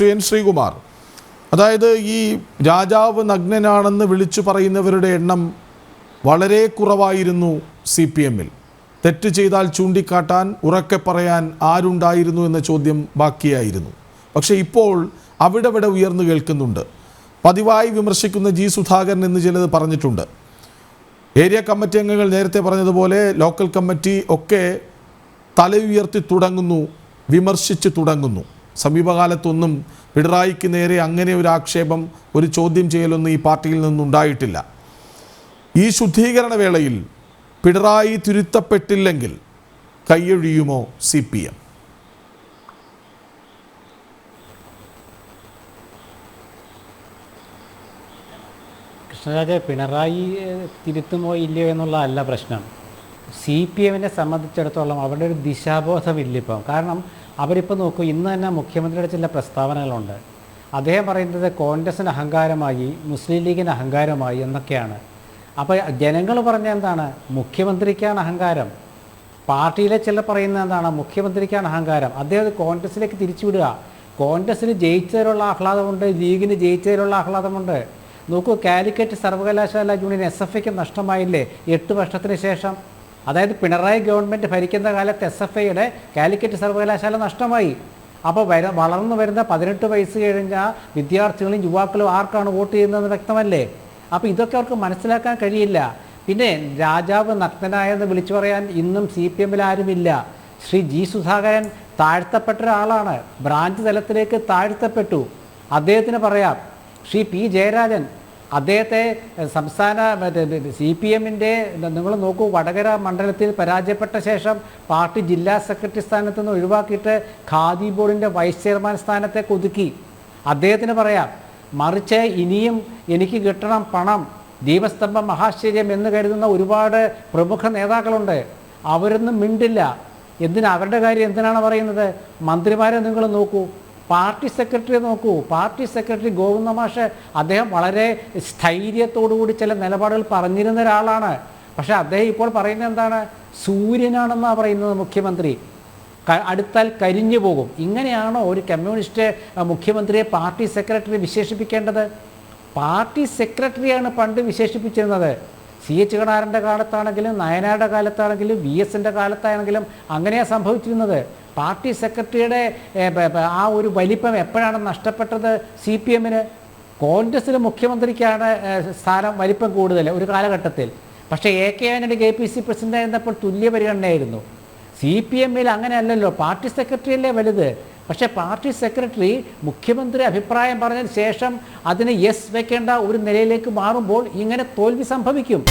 Shri N Sreekumar. അതായത് ഈ രാജാവ് നഗ്നനാണെന്ന് വിളിച്ചു പറയുന്നവരുടെ എണ്ണം വളരെ കുറവായിരുന്നു സി പി എമ്മിൽ. തെറ്റ് ചെയ്താൽ ചൂണ്ടിക്കാട്ടാൻ ഉറക്കെ പറയാൻ ആരുണ്ടായിരുന്നു എന്ന ചോദ്യം ബാക്കിയായിരുന്നു. പക്ഷേ ഇപ്പോൾ അവിടെ ഇവിടെ ഉയർന്നു കേൾക്കുന്നുണ്ട്. പതിവായി വിമർശിക്കുന്ന ജി സുധാകരൻ എന്ന് ചിലത് പറഞ്ഞിട്ടുണ്ട്. ഏരിയ കമ്മിറ്റി അംഗങ്ങൾ നേരത്തെ പറഞ്ഞതുപോലെ ലോക്കൽ കമ്മിറ്റി ഒക്കെ തല ഉയർത്തി തുടങ്ങുന്നു വിമർശിച്ച് തുടങ്ങുന്നു. സമീപകാലത്തൊന്നും പിണറായിക്ക് നേരെ അങ്ങനെ ഒരു ആക്ഷേപം ഒരു ചോദ്യം ചെയ്യലൊന്നും ഈ പാർട്ടിയിൽ നിന്നുണ്ടായിട്ടില്ല. ഈ ശുദ്ധീകരണ വേളയിൽ പിണറായി തിരുത്തപ്പെട്ടില്ലെങ്കിൽ കൈയൊഴിയുമോ C P M Krishnaraja Pinarayi തിരുത്തുമോ ഇല്ലയോ എന്നുള്ളതല്ല പ്രശ്നം. സി പി എമ്മിനെ സംബന്ധിച്ചിടത്തോളം അവരുടെ ഒരു ദിശാബോധമില്ല ഇപ്പം കാരണം അവരിപ്പോൾ നോക്കൂ ഇന്ന് തന്നെ മുഖ്യമന്ത്രിയുടെ ചില പ്രസ്താവനകളുണ്ട്. അദ്ദേഹം പറയുന്നത് കോൺഗ്രസിന് അഹങ്കാരമായി മുസ്ലിം ലീഗിന് അഹങ്കാരമായി എന്നൊക്കെയാണ്. അപ്പോൾ ജനങ്ങൾ പറഞ്ഞ എന്താണ്? മുഖ്യമന്ത്രിക്കാണ് അഹങ്കാരം. പാർട്ടിയിലെ ചില പറയുന്നത് എന്താണ്? മുഖ്യമന്ത്രിക്കാണ് അഹങ്കാരം. അദ്ദേഹം കോൺഗ്രസിലേക്ക് തിരിച്ചുവിടുക. കോൺഗ്രസ്സിന് ജയിച്ചതിലുള്ള ആഹ്ലാദമുണ്ട് ലീഗിന് ജയിച്ചതിലുള്ള ആഹ്ലാദമുണ്ട്. നോക്കൂ കാലിക്കറ്റ് സർവകലാശാല യൂണിയൻ എസ് എഫ് ഐക്ക് നഷ്ടമായില്ലേ? എട്ട് വർഷത്തിന് ശേഷം. അതായത് പിണറായി ഗവൺമെന്റ് ഭരിക്കുന്ന കാലത്ത് എസ് എഫ് ഐയുടെ കാലിക്കറ്റ് സർവകലാശാല നഷ്ടമായി. അപ്പോൾ വര വളർന്നു വരുന്ന പതിനെട്ട് വയസ്സ് കഴിഞ്ഞ വിദ്യാർത്ഥികളും യുവാക്കളും ആർക്കാണ് വോട്ട് ചെയ്യുന്നതെന്ന് വ്യക്തമല്ലേ? അപ്പോൾ ഇതൊക്കെ അവർക്ക് മനസ്സിലാക്കാൻ കഴിയില്ല. പിന്നെ രാജാവ് നഗ്നനായെന്ന് വിളിച്ചു പറയാൻ ഇന്നും സി പി എമ്മിൽ ആരുമില്ല. ശ്രീ ജി സുധാകരൻ താഴ്ത്തപ്പെട്ട ഒരാളാണ്. ബ്രാഞ്ച് തലത്തിലേക്ക് താഴ്ത്തപ്പെട്ടു. അദ്ദേഹത്തിന് പറയാം ശ്രീ പി ജയരാജൻ അദ്ദേഹത്തെ സംസ്ഥാന സി പി എമ്മിന്റെ നിങ്ങൾ നോക്കൂ വടകര മണ്ഡലത്തിൽ പരാജയപ്പെട്ട ശേഷം പാർട്ടി ജില്ലാ സെക്രട്ടറി സ്ഥാനത്ത് നിന്ന് ഒഴിവാക്കിയിട്ട് ഖാദി ബോർഡിന്റെ വൈസ് ചെയർമാൻ സ്ഥാനത്തെ ഒതുക്കി അദ്ദേഹത്തിന് പറയാം മറിച്ച് ഇനിയും എനിക്ക് കിട്ടണം പണം ദീപസ്തംഭം മഹാശ്ചര്യം എന്ന് കരുതുന്ന ഒരുപാട് പ്രമുഖ നേതാക്കളുണ്ട്. അവരൊന്നും മിണ്ടില്ല. എന്തിനാ? അവരുടെ കാര്യം എന്തിനാണ് പറയുന്നത്? മന്ത്രിമാരെ നിങ്ങൾ നോക്കൂ. പാർട്ടി സെക്രട്ടറിയെ നോക്കൂ. പാർട്ടി സെക്രട്ടറി ഗോവിന്ദ മാഷ് അദ്ദേഹം വളരെ സ്ഥൈര്യത്തോടുകൂടി ചില നിലപാടുകൾ പറഞ്ഞിരുന്ന ഒരാളാണ്. പക്ഷെ അദ്ദേഹം ഇപ്പോൾ പറയുന്നത് എന്താണ്? സൂര്യനാണെന്നാണ് പറയുന്നത് മുഖ്യമന്ത്രി. അടുത്താൽ കരിഞ്ഞു പോകും. ഇങ്ങനെയാണോ ഒരു കമ്മ്യൂണിസ്റ്റ് മുഖ്യമന്ത്രിയെ പാർട്ടി സെക്രട്ടറി വിശേഷിപ്പിക്കേണ്ടത്? പാർട്ടി സെക്രട്ടറിയാണ് പണ്ട് വിശേഷിപ്പിച്ചിരുന്നത്. സി എച്ച് കണാറിന്റെ കാലത്താണെങ്കിലും നയനാരുടെ കാലത്താണെങ്കിലും വി എസിന്റെ കാലത്താണെങ്കിലും അങ്ങനെയാണ് സംഭവിച്ചിരുന്നത്. പാർട്ടി സെക്രട്ടറിയുടെ ആ ഒരു വലിപ്പം എപ്പോഴാണ് നഷ്ടപ്പെട്ടത് സി പി എമ്മിന്? കോൺഗ്രസ്സിൽ മുഖ്യമന്ത്രിക്കാണ് സ്ഥാനം വലിപ്പം കൂടുതൽ ഒരു കാലഘട്ടത്തിൽ. പക്ഷേ A K Antony K P C president ആയിരുന്നപ്പോൾ തുല്യ പരിഗണനയായിരുന്നു. സി പി എമ്മിൽ അങ്ങനെയല്ലല്ലോ പാർട്ടി സെക്രട്ടറിയല്ലേ വലുത്? പക്ഷേ പാർട്ടി സെക്രട്ടറി മുഖ്യമന്ത്രി അഭിപ്രായം പറഞ്ഞതിന് ശേഷം അതിന് യെസ് വെക്കേണ്ട ഒരു നിലയിലേക്ക് മാറുമ്പോൾ ഇങ്ങനെ തോൽവി സംഭവിക്കും.